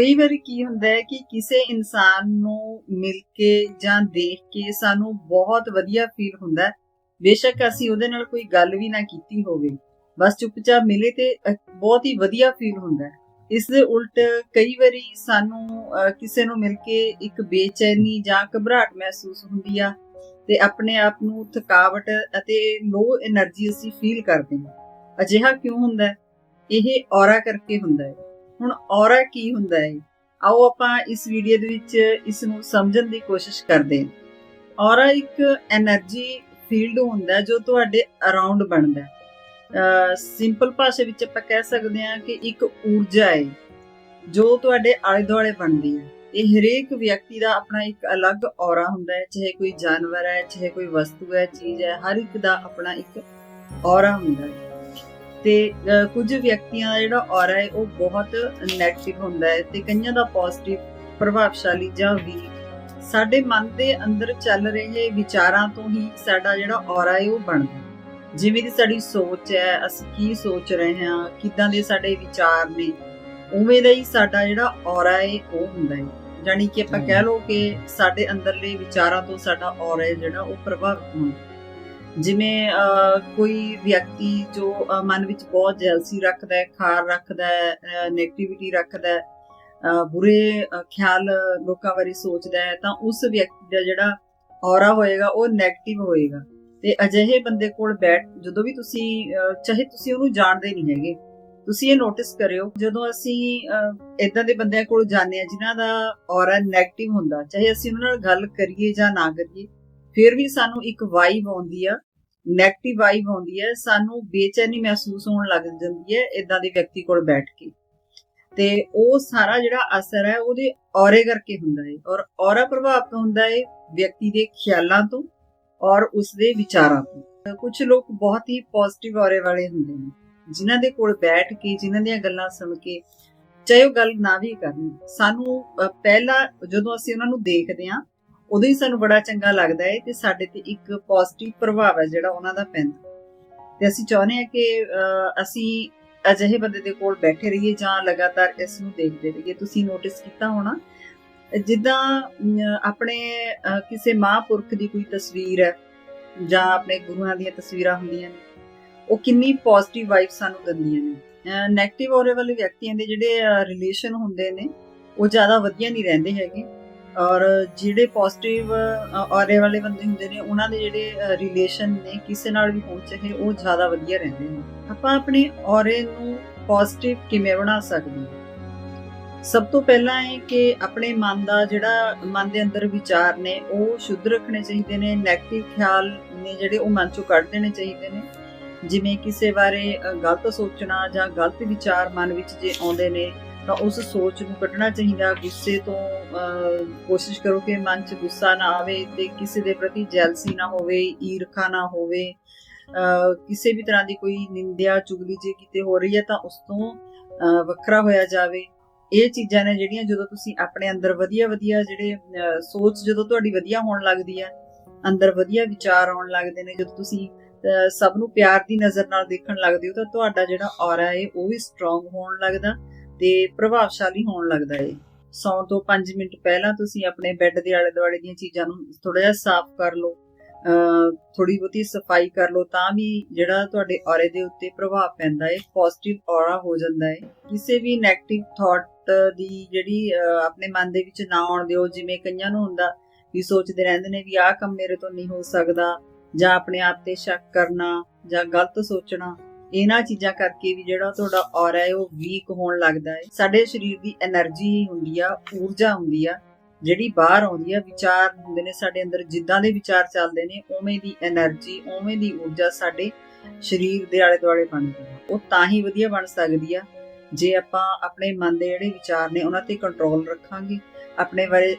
ਕਈ ਵਾਰੀ ਕੀ ਹੁੰਦਾ ਹੈ ਕਿ ਕਿਸੇ ਇਨਸਾਨ ਨੂੰ ਮਿਲ ਕੇ ਜਾਂ ਦੇਖ ਕੇ ਸਾਨੂੰ ਬਹੁਤ ਵਧੀਆ ਫੀਲ ਹੁੰਦਾ ਹੈ। ਬੇਸ਼ੱਕ ਅਸੀਂ ਉਹਦੇ ਨਾਲ ਕੋਈ ਗੱਲ ਵੀ ਨਾ ਕੀਤੀ ਹੋਵੇ। ਬਸ ਚੁੱਪਚਾਪ ਮਿਲੇ ਤੇ ਬਹੁਤ ਹੀ ਵਧੀਆ ਫੀਲ ਹੁੰਦਾ ਹੈ। ਇਸ ਦੇ ਉਲਟ ਕਈ ਵਾਰੀ ਸਾਨੂੰ ਕਿਸੇ ਨੂੰ ਮਿਲ ਕੇ ਇੱਕ ਬੇਚੈਨੀ ਜਾਂ ਘਬਰਾਹਟ ਮਹਿਸੂਸ ਹੁੰਦੀ ਆ ਤੇ ਆਪਣੇ ਆਪ ਨੂੰ ਥਕਾਵਟ ਅਤੇ ਲੋ એનર્ਜੀ ਅਸੀਂ ਫੀਲ ਕਰਦੇ ਹਾਂ। ਅਜਿਹਾ ਕਿਉਂ ਹੁੰਦਾ ਹੈ? ਇਹ ਔਰਾ ਕਰਕੇ ਹੁੰਦਾ ਹੈ। ਹੁਣ ਔਰਾ ਕੀ ਹੁੰਦਾ ਹੈ ਆਓ ਆਪਾਂ ਇਸ ਵੀਡੀਓ ਦੇ ਵਿੱਚ ਇਸ ਨੂੰ ਸਮਝਣ ਦੀ ਕੋਸ਼ਿਸ਼ ਕਰਦੇ ਹਾਂ। ਔਰਾ ਇੱਕ એનર્ਜੀ ਫੀਲਡ ਹੁੰਦਾ ਜੋ ਤੁਹਾਡੇ ਅਰਾਊਂਡ ਬਣਦਾ ਸਿੰਪਲ ਭਾਸ਼ਾ ਵਿੱਚ ਆਪਾਂ ਕਹਿ ਸਕਦੇ ਹਾਂ ਕਿ ਇੱਕ ਊਰਜਾ ਹੈ ਜੋ ਤੁਹਾਡੇ ਆਲੇ ਦੁਆਲੇ ਬਣਦੀ ਹੈ। ਇਹ ਹਰੇਕ ਵਿਅਕਤੀ ਦਾ ਆਪਣਾ ਇੱਕ ਅਲੱਗ ਔਰਾ ਹੁੰਦਾ ਹੈ, ਚਾਹੇ ਕੋਈ ਜਾਨਵਰ ਹੈ, ਚਾਹੇ ਕੋਈ ਵਸਤੂ ਹੈ, ਚੀਜ਼ ਹੈ, ਹਰ ਇੱਕ ਦਾ ਆਪਣਾ ਇੱਕ ਔਰਾ ਹੁੰਦਾ ਹੈ। ਤੇ ਕੁਝ ਵਿਅਕਤੀਆਂ ਦਾ ਜਿਹੜਾ ਔਰਾ ਹੈ ਉਹ ਬਹੁਤ ਨੈਗੇਟਿਵ ਹੁੰਦਾ ਹੈ ਤੇ ਕਈਆਂ ਦਾ ਪੋਜ਼ਿਟਿਵ ਪ੍ਰਭਾਵਸ਼ਾਲੀ ਜਾਂ ਵੀਕ ਸਾਡੇ ਮਨ ਦੇ ਅੰਦਰ ਚੱਲ ਰਹੇ ਵਿਚਾਰਾਂ ਤੋਂ ਹੀ ਸਾਡਾ ਜਿਹੜਾ ਔਰਾ ਹੈ ਉਹ ਬਣਦਾ ਹੈ। ਜਿਵੇਂ ਦੀ ਸਾਡੀ ਸੋਚ ਹੈ ਅਸੀਂ ਕੀ ਸੋਚ ਰਹੇ ਹਾਂ ਕਿਦਾਂ ਦੇ ਸਾਡੇ ਵਿਚਾਰ ਨੇ ਉਵੇਂ ਦਾ ਹੀ ਸਾਡਾ ਜਿਹੜਾ ਔਰਾ ਹੈ ਉਹ ਹੁੰਦਾ ਹੈ। ਜਾਨੀ ਕਿ ਆਪਾਂ ਕਹਿ ਲਓ ਕਿ ਸਾਡੇ ਅੰਦਰਲੇ ਵਿਚਾਰਾਂ ਤੋਂ ਸਾਡਾ ਔਰਾ ਜਿਹੜਾ ਉਹ ਪ੍ਰਭਾਵਿਤ ਹੁੰਦਾ ਜਿਵੇਂ ਕੋਈ ਵਿਅਕਤੀ ਜੋ ਮਨ ਵਿੱਚ ਬਹੁਤ ਜੈਲਸੀ ਰੱਖਦਾ ਹੈ, ਖਾਰ ਰੱਖਦਾ ਹੈ 네ਗੇਟਿਵਿਟੀ ਰੱਖਦਾ ਹੈ ਬੁਰੇ ਖਿਆਲ ਲੋਕਾਂ ਬਾਰੇ ਸੋਚਦਾ ਹੈ, ਤਾਂ ਉਸ ਵਿਅਕਤੀ ਦਾ ਜਿਹੜਾ ਔਰਾ ਹੋਏਗਾ, ਉਹ 네ਗੇਟਿਵ ਹੋਏਗਾ। ਤੇ ਅਜਿਹੇ ਬੰਦੇ ਕੋਲ ਬੈਠ, ਜਦੋਂ ਵੀ ਤੁਸੀਂ ਚਾਹੇ ਤੁਸੀਂ ਉਹਨੂੰ ਜਾਣਦੇ ਨਹੀਂ ਹੈਗੇ, ਤੁਸੀਂ ਇਹ ਨੋਟਿਸ ਕਰਿਓ, ਜਦੋਂ ਅਸੀਂ ਇਦਾਂ ਦੇ ਬੰਦਿਆਂ ਕੋਲ ਜਾਂਦੇ ਆ ਜਿਨ੍ਹਾਂ ਦਾ ਔਰਾ 네ਗੇਟਿਵ ਹੁੰਦਾ, ਚਾਹੇ ਅਸੀਂ ਉਹਨਾਂ ਨਾਲ ਗੱਲ ਕਰੀਏ ਜਾਂ ਨਾ ਕਰੀਏ ਫਿਰ ਵੀ ਸਾਨੂੰ ਇੱਕ ਵਾਈਬ ਆਉਂਦੀ ਆ 네ਗੇਟਿਵ ਵਾਈਬ ਆਉਂਦੀ ਹੈ ਸਾਨੂੰ ਬੇਚੈਨੀ ਮਹਿਸੂਸ ਹੋਣ ਲੱਗ ਜਾਂਦੀ ਹੈ ਇਦਾਂ ਦੇ ਵਿਅਕਤੀ ਕੋਲ ਬੈਠ ਕੇ। ਤੇ ਉਹ ਸਾਰਾ ਜਿਹੜਾ ਅਸਰ ਹੈ ਉਹਦੇ ਔਰੇ ਕਰਕੇ ਹੁੰਦਾ ਹੈ ਔਰ ਔਰਾ ਪ੍ਰਭਾਵਿਤ ਹੁੰਦਾ ਹੈ ਵਿਅਕਤੀ ਦੇ ਖਿਆਲਾਂ ਤੋਂ ਔਰ ਉਸਦੇ ਵਿਚਾਰਾਂ ਤੋਂ। ਕੁਝ ਲੋਕ ਬਹੁਤ ਹੀ ਪੋਜ਼ਿਟਿਵ ਔਰੇ ਵਾਲੇ ਹੁੰਦੇ ਨੇ, ਜਿਨ੍ਹਾਂ ਦੇ ਕੋਲ ਬੈਠ ਕੇ, ਜਿਨ੍ਹਾਂ ਦੀਆਂ ਗੱਲਾਂ ਸੁਣ ਕੇ, ਚਾਹੇ ਉਹ ਗੱਲ ਨਾ ਵੀ ਕਰਨ, ਸਾਨੂੰ ਪਹਿਲਾਂ ਜਦੋਂ ਅਸੀਂ ਉਹਨਾਂ ਨੂੰ ਦੇਖਦੇ ਹਾਂ ਉਦੋਂ ਹੀ ਸਾਨੂੰ ਬੜਾ ਚੰਗਾ ਲੱਗਦਾ ਹੈ ਤੇ ਸਾਡੇ ਤੇ ਇੱਕ ਪੋਜ਼ਿਟਿਵ ਪ੍ਰਭਾਵ ਹੈ ਜਿਹੜਾ ਉਹਨਾਂ ਦਾ ਪੈਂਦਾ। ਤੇ ਅਸੀਂ ਚਾਹੁੰਦੇ ਹਾਂ ਕਿ ਅਸੀਂ ਅਜਿਹੇ ਬੰਦੇ ਦੇ ਕੋਲ ਬੈਠੇ ਰਹੀਏ ਜਾਂ ਲਗਾਤਾਰ ਇਸ ਨੂੰ ਦੇਖਦੇ ਰਹੀਏ। ਤੁਸੀਂ ਨੋਟਿਸ ਕੀਤਾ ਹੋਣਾ ਜਿੱਦਾਂ ਆਪਣੇ ਅਹ, ਕਿਸੇ ਮਹਾਂਪੁਰਖ ਦੀ ਕੋਈ ਤਸਵੀਰ ਹੈ ਜਾਂ ਆਪਣੇ ਗੁਰੂਆਂ ਦੀਆਂ ਤਸਵੀਰਾਂ ਹੁੰਦੀਆਂ ਨੇ ਉਹ ਕਿੰਨੀ ਪੋਜ਼ਿਟਿਵ ਵਾਈਬ ਸਾਨੂੰ ਦਿੰਦੀਆਂ ਨੇ। 네ਗੇਟਿਵ ਔਰੇ ਵਾਲੇ ਵਿਅਕਤੀਆਂ ਦੇ ਜਿਹੜੇ ਰਿਲੇਸ਼ਨ ਹੁੰਦੇ ਨੇ ਉਹ ਜ਼ਿਆਦਾ ਵਧੀਆ ਨਹੀਂ ਰਹਿੰਦੇ ਹੈਗੇ। ਔਰ ਜਿਹੜੇ ਪੋਜ਼ਿਟਿਵ ਔਰੇ ਵਾਲੇ ਬੰਦੇ ਹੁੰਦੇ ਨੇ, ਉਹਨਾਂ ਦੇ ਜਿਹੜੇ ਰਿਲੇਸ਼ਨ ਨੇ, ਕਿਸੇ ਨਾਲ ਵੀ ਹੋਣ ਚਾਹੇ, ਉਹ ਜ਼ਿਆਦਾ ਵਧੀਆ ਰਹਿੰਦੇ ਨੇ। ਆਪਾਂ ਆਪਣੇ ਔਰੇ ਨੂੰ ਪੋਜ਼ਿਟਿਵ ਕਿਵੇਂ ਬਣਾ ਸਕਦੇ ਹਾਂ? ਸਭ ਤੋਂ ਪਹਿਲਾਂ ਇਹ ਕਿ ਆਪਣੇ ਮਨ ਦਾ ਜਿਹੜਾ, ਮਨ ਦੇ ਅੰਦਰ ਵਿਚਾਰ ਨੇ, ਉਹ ਸ਼ੁੱਧ ਰੱਖਣੇ ਚਾਹੀਦੇ ਨੇ 네ਗੇਟਿਵ ਖਿਆਲ ਨੇ ਜਿਹੜੇ, ਉਹ ਮਨ ਚੋਂ ਕੱਢ ਦੇਣੇ ਚਾਹੀਦੇ ਨੇ। ਜਿਵੇਂ ਕਿਸੇ ਬਾਰੇ ਗਲਤ ਸੋਚਣਾ ਜਾਂ ਗਲਤ ਵਿਚਾਰ ਮਨ ਵਿੱਚ ਜੇ ਆਉਂਦੇ ਨੇ ਤਾਂ ਉਸ ਸੋਚ ਨੂੰ ਕੱਢਣਾ ਚਾਹੀਦਾ ਗੁੱਸੇ ਤੋਂ ਕੋਸ਼ਿਸ਼ ਕਰੋ ਕਿ ਮਨ 'ਚ ਗੁੱਸਾ ਨਾ ਆਵੇ ਤੇ ਕਿਸੇ ਦੇ ਪ੍ਰਤੀ ਜੈਲਸੀ ਨਾ ਹੋਵੇ ਈਰਖਾ ਨਾ ਹੋਵੇ। ਕਿਸੇ ਵੀ ਤਰ੍ਹਾਂ ਦੀ ਕੋਈ ਨਿੰਦਿਆ ਚੁਗਲੀ ਜੇ ਕਿਤੇ ਹੋ ਰਹੀ ਹੈ ਤਾਂ ਉਸ ਤੋਂ ਵੱਖਰਾ ਹੋਇਆ ਜਾਵੇ। ਇਹ ਚੀਜ਼ਾਂ ਨੇ ਜਿਹੜੀਆਂ ਜਦੋਂ ਤੁਸੀਂ ਆਪਣੇ ਅੰਦਰ ਵਧੀਆ ਵਧੀਆ ਜਿਹੜੇ ਸੋਚ ਜਦੋਂ ਤੁਹਾਡੀ ਵਧੀਆ ਹੋਣ ਲੱਗਦੀ ਹੈ ਅੰਦਰ ਵਧੀਆ ਵਿਚਾਰ ਆਉਣ ਲੱਗਦੇ ਨੇ ਜਦੋਂ ਤੁਸੀਂ ਅਹ, ਸਭ ਨੂੰ ਪਿਆਰ ਦੀ ਨਜ਼ਰ ਨਾਲ ਦੇਖਣ ਲੱਗਦੇ ਹੋ ਤਾਂ ਤੁਹਾਡਾ ਜਿਹੜਾ ਔਰਾ ਹੈ ਉਹ ਵੀ ਸਟਰੋਂਗ ਹੋਣ ਲੱਗਦਾ। ਤੇ ਪ੍ਰਭਾਵਸ਼ਾਲੀ ਹੋਣ ਲੱਗਦਾ ਹੈ ਸੌਣ ਤੋਂ 5 ਮਿੰਟ ਪਹਿਲਾਂ ਤੁਸੀਂ ਆਪਣੇ ਬੈੱਡ ਦੇ ਆਲੇ ਦੁਆਲੇ ਦੀਆਂ ਚੀਜ਼ਾਂ ਨੂੰ ਥੋੜਾ ਜਿਹਾ ਸਾਫ਼ ਕਰ ਲਓ ਥੋੜੀ ਬਹੁਤੀ ਸਫ਼ਾਈ ਕਰ ਲਓ ਤਾਂ ਵੀ ਜਿਹੜਾ ਤੁਹਾਡੇ ਔਰੇ ਦੇ ਉੱਤੇ ਪ੍ਰਭਾਵ ਪੈਂਦਾ ਹੈ ਪੋਜ਼ਿਟਿਵ ਔਰਾ ਹੋ ਜਾਂਦਾ ਹੈ ਕਿਸੇ ਵੀ 네ਗੇਟਿਵ ਥਾਟ ਦੀ ਜਿਹੜੀ ਆਪਣੇ ਮਨ ਦੇ ਵਿੱਚ ਨਾ ਆਉਣ ਦਿਓ, ਜਿਵੇਂ ਕਈਆਂ ਨੂੰ ਹੁੰਦਾ ਵੀ ਸੋਚਦੇ ਰਹਿੰਦੇ ਨੇ ਵੀ ਆਹ ਕੰਮ ਮੇਰੇ ਤੋਂ ਨਹੀਂ ਹੋ ਸਕਦਾ ਜਾਂ ਆਪਣੇ ਆਪ ਤੇ ਸ਼ੱਕ ਕਰਨਾ ਜਾਂ ਗਲਤ ਸੋਚਣਾ। ਇਹਨਾਂ ਚੀਜ਼ਾਂ ਕਰਕੇ ਵੀ ਜਿਹੜਾ ਤੁਹਾਡਾ ਔਰਾ ਹੈ ਉਹ ਵੀਕ ਹੋਣ ਲੱਗਦਾ ਹੈ। ਸਾਡੇ ਸਰੀਰ ਦੀ એનર્ਜੀ ਹੁੰਦੀ ਆ, ਊਰਜਾ ਹੁੰਦੀ ਆ, ਜਿਹੜੀ ਬਾਹਰ ਆਉਂਦੀ ਆ, ਵਿਚਾਰ ਹੁੰਦੇ ਨੇ ਸਾਡੇ ਅੰਦਰ, ਜਿੱਦਾਂ ਦੇ ਵਿਚਾਰ ਚੱਲਦੇ ਨੇ, ਉਵੇਂ ਦੀ એનર્ਜੀ ਉਵੇਂ ਦੀ ਊਰਜਾ ਸਾਡੇ ਸਰੀਰ ਦੇ ਆਲੇ ਦੁਆਲੇ ਬਣਦੀ ਹੈ ਉਹ ਤਾਂ ਹੀ ਵਧੀਆ ਬਣ ਸਕਦੀ ਆ, ਜੇ ਆਪਾਂ ਆਪਣੇ ਮਨ ਦੇ ਜਿਹੜੇ ਵਿਚਾਰ ਨੇ ਉਹਨਾਂ ਤੇ ਕੰਟਰੋਲ ਰੱਖਾਂਗੇ, ਆਪਣੇ ਬਾਰੇ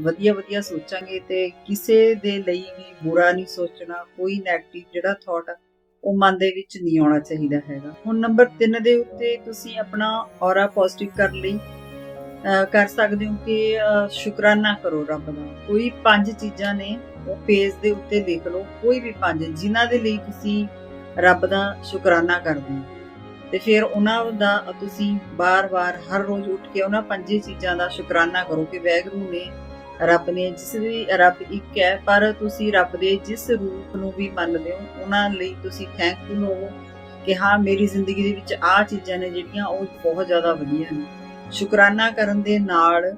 ਵਧੀਆ ਵਧੀਆ ਸੋਚਾਂਗੇ ਤੇ ਕਿਸੇ ਦੇ ਲਈ ਵੀ ਬੁਰਾ ਨਹੀਂ ਸੋਚਣਾ, ਕੋਈ ਨੈਗੇਟਿਵ ਜਿਹੜਾ ਥੋਟ ਉਹ ਮਨ ਦੇ ਵਿੱਚ ਨਹੀਂ ਆਉਣਾ ਚਾਹੀਦਾ ਹੈਗਾ। ਹੁਣ ਨੰਬਰ 3 ਦੇ ਉੱਤੇ ਤੁਸੀਂ ਆਪਣਾ ਔਰਾ ਪੋਜ਼ਿਟਿਵ ਕਰਨ ਲਈ। ਕਰ ਸਕਦੇ ਹੋ ਕਿ ਸ਼ੁਕਰਾਨਾ ਕਰੋ ਰੱਬ ਦਾ। ਕੋਈ ਪੰਜ ਚੀਜ਼ਾਂ ਨੇ, ਉਹ ਪੇਜ ਦੇ ਉੱਤੇ ਲਿਖ ਲਓ। ਕੋਈ ਵੀ ਪੰਜ, ਜਿਨ੍ਹਾਂ ਦੇ ਲਈ ਤੁਸੀਂ ਰੱਬ ਦਾ ਸ਼ੁਕਰਾਨਾ ਕਰਦੇ ਹੋ। ਤੇ ਫਿਰ ਉਹਨਾਂ ਦਾ ਤੁਸੀਂ ਬਾਰ-ਬਾਰ, ਹਰ ਰੋਜ਼ ਉੱਠ ਕੇ ਉਹਨਾਂ ਪੰਜੇ ਚੀਜ਼ਾਂ ਦਾ ਸ਼ੁਕਰਾਨਾ ਕਰੋ ਕਿ ਵੈਗਰੂ ਨੇ ਰੱਬ ਨੇ ਜਿਸ ਵੀ ਰੱਬ ਇੱਕ ਹੈ, ਪਰ ਤੁਸੀਂ ਰੱਬ ਦੇ ਜਿਸ ਰੂਪ ਨੂੰ ਵੀ ਮੰਨਦੇ ਹੋ, ਉਹਨਾਂ ਲਈ ਤੁਸੀਂ ਥੈਂਕਫੁਲ ਹੋਵੋ ਕਿ ਹਾਂ, ਮੇਰੀ ਜ਼ਿੰਦਗੀ ਦੇ ਵਿੱਚ ਆਹ ਚੀਜ਼ਾਂ ਨੇ ਜਿਹੜੀਆਂ ਉਹ ਬਹੁਤ ਜ਼ਿਆਦਾ ਵਧੀਆ ਨੇ। ਸ਼ੁਕਰਾਨਾ ਕਰਨ ਦੇ ਨਾਲ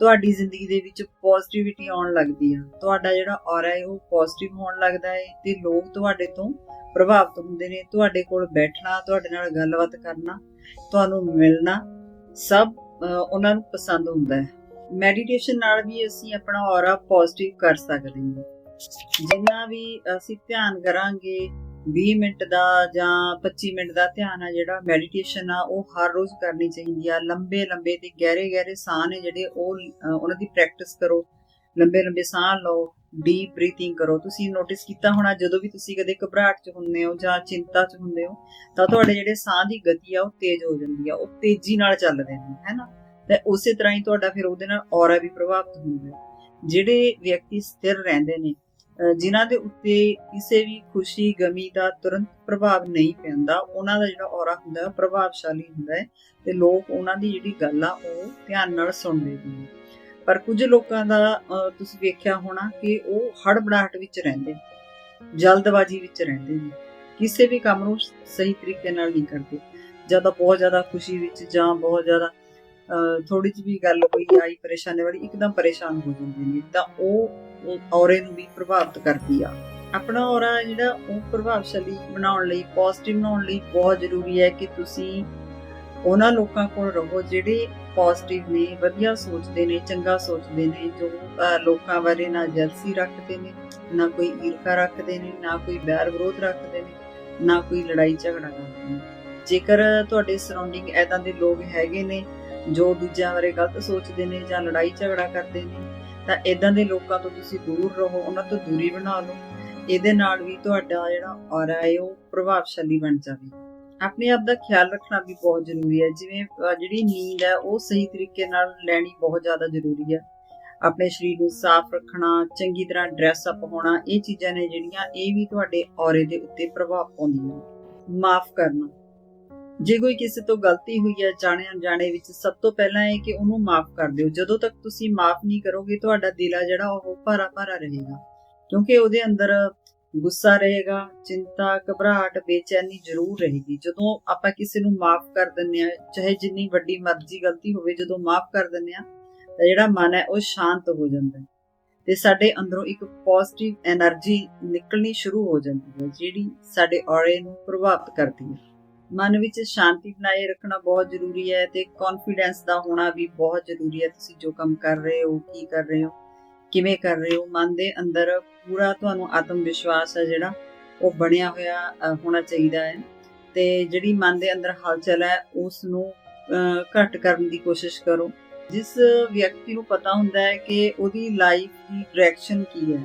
ਤੁਹਾਡੀ ਜ਼ਿੰਦਗੀ ਦੇ ਵਿੱਚ ਪੋਜ਼ਿਟਿਵਿਟੀ ਆਉਣ ਲੱਗਦੀ ਆ। ਤੁਹਾਡਾ ਜਿਹੜਾ ਔਰਾ ਹੈ, ਉਹ ਪੋਜ਼ਿਟਿਵ ਹੋਣ ਲੱਗਦਾ ਹੈ ਤੇ ਲੋਕ ਤੁਹਾਡੇ ਤੋਂ ਪ੍ਰਭਾਵਿਤ ਹੁੰਦੇ ਨੇ। ਤੁਹਾਡੇ ਕੋਲ ਬੈਠਣਾ, ਤੁਹਾਡੇ ਨਾਲ ਗੱਲਬਾਤ ਕਰਨਾ, ਤੁਹਾਨੂੰ ਮਿਲਣਾ ਸਭ ਉਹਨਾਂ ਨੂੰ ਪਸੰਦ ਹੁੰਦਾ ਹੈ। ਮੈਡੀਟੇਸ਼ਨ ਨਾਲ ਵੀ ਅਸੀਂ ਆਪਣਾ ਔਰਾ ਪੋਜ਼ਿਟਿਵ ਕਰ ਸਕਦੇ ਹਾਂ। ਜਿੰਨਾ ਵੀ ਅਸੀਂ ਧਿਆਨ ਕਰਾਂਗੇ 20 ਮਿੰਟ ਦਾ ਜਾਂ 25 ਮਿੰਟ ਦਾ ਧਿਆਨ ਆ ਜਿਹੜਾ ਮੈਡੀਟੇਸ਼ਨ ਆ, ਉਹ ਹਰ ਰੋਜ਼ ਕਰਨੀ ਚਾਹੀਦੀ ਆ। ਲੰਬੇ ਲੰਬੇ ਤੇ ਗਹਿਰੇ ਗਹਿਰੇ ਸਾਹ ਨੇ ਜਿਹੜੇ ਉਹ ਉਹਨਾਂ ਦੀ ਪ੍ਰੈਕਟਿਸ ਕਰੋ। ਲੰਬੇ ਲੰਬੇ ਸਾਹ ਲਓ ਡੀਪ ਬਰੀਥਿੰਗ ਕਰੋ। ਤੁਸੀਂ ਨੋਟਿਸ ਕੀਤਾ ਹੋਣਾ, ਜਦੋਂ ਵੀ ਤੁਸੀਂ ਕਦੇ ਘਬਰਾਹਟ 'ਚ ਹੁੰਦੇ ਹੋ ਜਾਂ ਚਿੰਤਾ 'ਚ ਹੁੰਦੇ ਹੋ, ਤਾਂ ਤੁਹਾਡੇ ਜਿਹੜੇ ਸਾਹ ਦੀ ਗਤੀ ਆ, ਉਹ ਤੇਜ਼ ਹੋ ਜਾਂਦੀ ਆ। ਉਹ ਤੇਜ਼ੀ ਨਾਲ ਚੱਲਦੇ ਨੇ ਹੈਨਾ ਤੇ ਉਸੇ ਤਰ੍ਹਾਂ ਹੀ ਤੁਹਾਡਾ ਫਿਰ ਉਹਦੇ ਨਾਲ ਔਰਾ ਵੀ ਪ੍ਰਭਾਵਿਤ ਹੁੰਦਾ ਜਿਹੜੇ ਵਿਅਕਤੀ ਸਥਿਰ ਰਹਿੰਦੇ ਨੇ ਜਿਨ੍ਹਾਂ ਦੇ ਉੱਤੇ ਕਿਸੇ ਵੀ ਖੁਸ਼ੀ, ਗਮੀ ਦਾ ਤੁਰੰਤ ਪ੍ਰਭਾਵ ਨਹੀਂ ਪੈਂਦਾ, ਉਹਨਾਂ ਦਾ ਜਿਹੜਾ ਔਰਾ ਹੁੰਦਾ ਹੈ ਪ੍ਰਭਾਵਸ਼ਾਲੀ ਹੁੰਦਾ ਹੈ ਤੇ ਲੋਕ ਉਹਨਾਂ ਦੀ ਜਿਹੜੀ ਗੱਲ ਆ ਉਹ ਧਿਆਨ ਨਾਲ ਸੁਣਦੇ ਨੇ। ਪਰ ਕੁਝ ਲੋਕਾਂ ਦਾ ਤੁਸੀਂ ਵੇਖਿਆ ਹੋਣਾ ਕਿ ਉਹ ਹੜਬੜਾਹਟ ਵਿੱਚ ਰਹਿੰਦੇ ਜਲਦਬਾਜ਼ੀ ਵਿੱਚ ਰਹਿੰਦੇ ਨੇ, ਕਿਸੇ ਵੀ ਕੰਮ ਨੂੰ ਸਹੀ ਤਰੀਕੇ ਨਾਲ ਨਹੀਂ ਕਰਦੇ। ਜ਼ਿਆਦਾ ਬਹੁਤ ਜ਼ਿਆਦਾ ਖੁਸ਼ੀ ਵਿੱਚ ਜਾਂ ਬਹੁਤ ਜ਼ਿਆਦਾ ਥੋੜੀ ਜਿਹੀ ਵੀ ਗੱਲ ਕੋਈ ਆਈ ਪਰੇਸ਼ਾਨੀ ਵਾਲੀ, ਇੱਕਦਮ ਪਰੇਸ਼ਾਨ ਹੋ ਜਾਂਦੇ ਨੇ। ਤਾਂ ਉਹ ਔਰੇ ਨੂੰ ਵੀ ਪ੍ਰਭਾਵਿਤ ਕਰਦੀ ਆ। ਆਪਣਾ ਔਰਾ ਜਿਹੜਾ, ਉਹ ਪ੍ਰਭਾਵਸ਼ਾਲੀ ਬਣਾਉਣ ਲਈ ਪੋਜ਼ਿਟਿਵ ਬਣਾਉਣ ਲਈ ਬਹੁਤ ਜ਼ਰੂਰੀ ਹੈ ਕਿ ਤੁਸੀਂ ਉਹਨਾਂ ਲੋਕਾਂ ਕੋਲ ਰਹੋ ਜਿਹੜੇ ਪੋਜ਼ਿਟਿਵ ਨੇ, ਵਧੀਆ ਸੋਚਦੇ ਨੇ, ਚੰਗਾ ਸੋਚਦੇ ਨੇ, ਜੋ ਲੋਕਾਂ ਬਾਰੇ ਨਾ ਜਲਸੀ ਰੱਖਦੇ ਨੇ, ਨਾ ਕੋਈ ਈਰਖਾ ਰੱਖਦੇ ਨੇ, ਨਾ ਕੋਈ ਬੈਰ ਵਿਰੋਧ ਰੱਖਦੇ ਨੇ, ਨਾ ਕੋਈ ਲੜਾਈ ਝਗੜਾ ਕਰਦੇ ਨੇ। ਜੇਕਰ ਤੁਹਾਡੇ ਸਰਾਊਂਡਿੰਗ ਐਦਾਂ ਦੇ ਲੋਕ ਹੈਗੇ ਨੇ ਜੋ ਦੂਜਿਆਂ ਬਾਰੇ ਗਲਤ ਸੋਚਦੇ ਨੇ ਜਾਂ ਲੜਾਈ ਝਗੜਾ ਕਰਦੇ ਨੇ, ਤਾਂ ਇਦਾਂ ਦੇ ਲੋਕਾਂ ਤੋਂ ਤੁਸੀਂ ਦੂਰ ਰਹੋ, ਉਹਨਾਂ ਤੋਂ ਦੂਰੀ ਬਣਾ ਲਓ। ਇਹਦੇ ਨਾਲ ਵੀ ਤੁਹਾਡਾ ਜਿਹੜਾ ਔਰਾ ਹੈ, ਉਹ ਪ੍ਰਭਾਵਸ਼ਾਲੀ ਬਣ ਜਾਵੇ। ਆਪਣੇ ਆਪ ਦਾ ਖਿਆਲ ਰੱਖਣਾ ਵੀ ਬਹੁਤ ਜ਼ਰੂਰੀ ਹੈ। ਜਿਵੇਂ ਜਿਹੜੀ ਨੀਂਦ ਹੈ, ਉਹ ਸਹੀ ਤਰੀਕੇ ਨਾਲ ਲੈਣੀ ਬਹੁਤ ਜ਼ਿਆਦਾ ਜ਼ਰੂਰੀ ਹੈ। ਆਪਣੇ ਸਰੀਰ ਨੂੰ ਸਾਫ਼ ਰੱਖਣਾ, ਚੰਗੀ ਤਰ੍ਹਾਂ ਡਰੈਸ ਅਪ ਹੋਣਾ, ਇਹ ਚੀਜ਼ਾਂ ਨੇ ਜਿਹੜੀਆਂ ਇਹ ਵੀ ਤੁਹਾਡੇ ਔਰੇ ਦੇ ਉੱਤੇ ਪ੍ਰਭਾਵ ਪਾਉਂਦੀਆਂ ਮਾਫ ਕਰਨਾ। ਜੇ ਕੋਈ ਕਿਸੇ ਤੋਂ ਗਲਤੀ ਹੋਈ ਹੈ, ਜਾਣੇ ਅਣਜਾਣੇ ਵਿੱਚ, ਸਭ ਤੋਂ ਪਹਿਲਾਂ ਇਹ ਕਿ ਉਹਨੂੰ ਮਾਫ ਕਰ ਦਿਓ। ਜਦੋਂ ਤੱਕ ਤੁਸੀਂ ਮਾਫ ਨਹੀਂ ਕਰੋਗੇ, ਤੁਹਾਡਾ ਦਿਲ ਆ ਜਿਹੜਾ ਉਹ ਭਰਾ ਭਰਾ ਰਹੇਗਾ। ਕਿਉਂਕਿ ਉਹਦੇ ਅੰਦਰ ਗੁੱਸਾ ਰਹੇਗਾ, ਚਿੰਤਾ, ਘਬਰਾਹਟ, ਬੇਚੈਨੀ ਜ਼ਰੂਰ ਰਹੇਗੀ। ਜਦੋਂ ਆਪਾਂ ਕਿਸੇ ਨੂੰ ਮਾਫ ਕਰ ਦਿੰਨੇ ਆ ਚਾਹੇ ਜਿੰਨੀ ਵੱਡੀ ਮਰਜ਼ੀ ਗਲਤੀ ਹੋਵੇ, ਜਦੋਂ ਮਾਫ ਕਰ ਦਿੰਨੇ ਆ ਤਾਂ ਜਿਹੜਾ ਮਨ ਹੈ, ਉਹ ਸ਼ਾਂਤ ਹੋ ਜਾਂਦਾ ਹੈ। ਤੇ ਸਾਡੇ ਅੰਦਰੋਂ ਇੱਕ ਪੋਜ਼ਿਟਿਵ એનર્ਜੀ ਨਿਕਲਣੀ ਸ਼ੁਰੂ ਹੋ ਜਾਂਦੀ ਹੈ, ਜਿਹੜੀ ਸਾਡੇ ਔਰੇ ਨੂੰ ਪ੍ਰਭਾਵਿਤ ਕਰਦੀ ਹੈ। ਮਨ ਵਿੱਚ ਸ਼ਾਂਤੀ ਬਣਾਏ ਰੱਖਣਾ ਬਹੁਤ ਜ਼ਰੂਰੀ ਹੈ ਤੇ ਕੌਨਫੀਡੈਂਸ ਦਾ ਹੋਣਾ ਵੀ ਬਹੁਤ ਜ਼ਰੂਰੀ ਹੈ। ਤੁਸੀਂ ਜੋ ਕੰਮ ਕਰ ਰਹੇ ਹੋ ਕੀ ਕਰ ਰਹੇ ਹੋ ਕਿਵੇਂ ਕਰ ਰਹੇ ਹੋ ਮਨ ਦੇ ਅੰਦਰ ਪੂਰਾ ਤੁਹਾਨੂੰ ਆਤਮ ਵਿਸ਼ਵਾਸ ਹੈ ਜਿਹੜਾ ਉਹ ਬਣਿਆ ਹੋਇਆ ਹੋਣਾ ਚਾਹੀਦਾ ਹੈ। ਤੇ ਜਿਹੜੀ ਮਨ ਦੇ ਅੰਦਰ ਹਲਚਲ ਹੈ ਉਸ ਨੂੰ ਅ, ਘੱਟ ਕਰਨ ਦੀ ਕੋਸ਼ਿਸ਼ ਕਰੋ। ਜਿਸ ਵਿਅਕਤੀ ਨੂੰ ਪਤਾ ਹੁੰਦਾ ਹੈ ਕਿ ਉਹਦੀ ਲਾਈਫ ਦੀ ਡਾਇਰੈਕਸ਼ਨ ਕੀ ਹੈ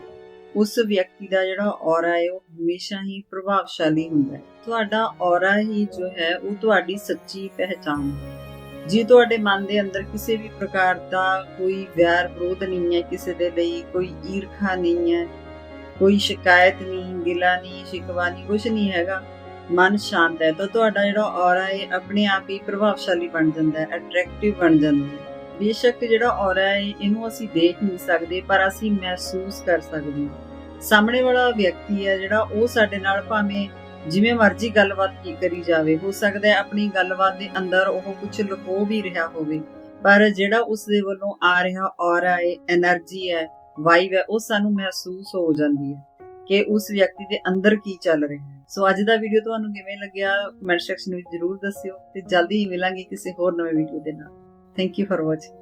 ਉਸ ਵਿਅਕਤੀ ਦਾ ਜਿਹੜਾ ਔਰਾ ਹੈ, ਉਹ ਹਮੇਸ਼ਾ ਹੀ ਪ੍ਰਭਾਵਸ਼ਾਲੀ ਹੁੰਦਾ ਹੈ। ਤੁਹਾਡਾ ਔਰਾ ਹੀ ਜੋ ਹੈ, ਉਹ ਤੁਹਾਡੀ ਸੱਚੀ ਪਹਿਚਾਣ ਹੈ। ਜੇ ਤੁਹਾਡੇ ਮਨ ਦੇ ਅੰਦਰ ਕਿਸੇ ਵੀ ਪ੍ਰਕਾਰ ਦਾ ਕੋਈ ਵੈਰ ਵਿਰੋਧ ਨਹੀਂ ਹੈ ਕਿਸੇ ਦੇ ਲਈ, ਕੋਈ ਈਰਖਾ ਨਹੀਂ ਹੈ, ਕੋਈ ਸ਼ਿਕਾਇਤ ਨਹੀਂ, ਗਿਲਾ ਨਹੀਂ, ਸ਼ਿਕਵਾ ਨਹੀਂ ਕੁਝ ਨਹੀਂ ਹੈਗਾ, ਮਨ ਸ਼ਾਂਤ ਹੈ, ਤਾਂ ਤੁਹਾਡਾ ਜਿਹੜਾ ਔਰਾ ਹੈ ਆਪਣੇ ਆਪ ਹੀ ਪ੍ਰਭਾਵਸ਼ਾਲੀ ਬਣ ਜਾਂਦਾ ਹੈ ਅਟਰੈਕਟਿਵ ਬਣ ਜਾਂਦਾ ਹੈ। ਬੇਸ਼ੱਕ ਜਿਹੜਾ ਔਰਾ ਹੈ, ਇਹਨੂੰ ਅਸੀਂ ਦੇਖ ਨਹੀਂ ਸਕਦੇ, ਪਰ ਅਸੀਂ ਮਹਿਸੂਸ ਕਰ ਸਕਦੇ ਹਾਂ। ਸਾਹਮਣੇ ਵਾਲਾ ਵਿਅਕਤੀ ਹੈ ਜਿਹੜਾ ਉਹ ਸਾਡੇ ਨਾਲ ਭਾਵੇਂ ਜਿਵੇਂ ਮਰਜ਼ੀ ਗੱਲਬਾਤ ਕੀ ਕਰੀ ਜਾਵੇ, ਹੋ ਸਕਦਾ ਹੈ ਆਪਣੀ ਗੱਲਬਾਤ ਦੇ ਅੰਦਰ ਉਹ ਕੁਝ ਲੁਕੋ ਵੀ ਰਿਹਾ ਹੋਵੇ। ਪਰ ਜਿਹੜਾ ਉਸ ਦੇ ਵੱਲੋਂ ਆ ਰਿਹਾ ਔਰਾ ਹੈ એનર્ਜੀ ਹੈ ਵਾਈਬ ਹੈ, ਉਹ ਸਾਨੂੰ ਮਹਿਸੂਸ ਹੋ ਜਾਂਦੀ ਹੈ ਕਿ ਉਸ ਵਿਅਕਤੀ ਦੇ ਅੰਦਰ ਕੀ ਚੱਲ ਰਿਹਾ ਹੈ। ਸੋ ਅੱਜ ਦਾ ਵੀਡੀਓ ਤੁਹਾਨੂੰ ਕਿਵੇਂ ਲੱਗਿਆ ਕਮੈਂਟ ਸੈਕਸ਼ਨ ਵਿੱਚ ਜ਼ਰੂਰ ਦੱਸਿਓ ਤੇ ਜਲਦੀ ਹੀ ਮਿਲਾਂਗੇ ਕਿਸੇ ਹੋਰ ਨਵੇਂ ਵੀਡੀਓ ਦੇ ਨਾਲ। Thank you for watching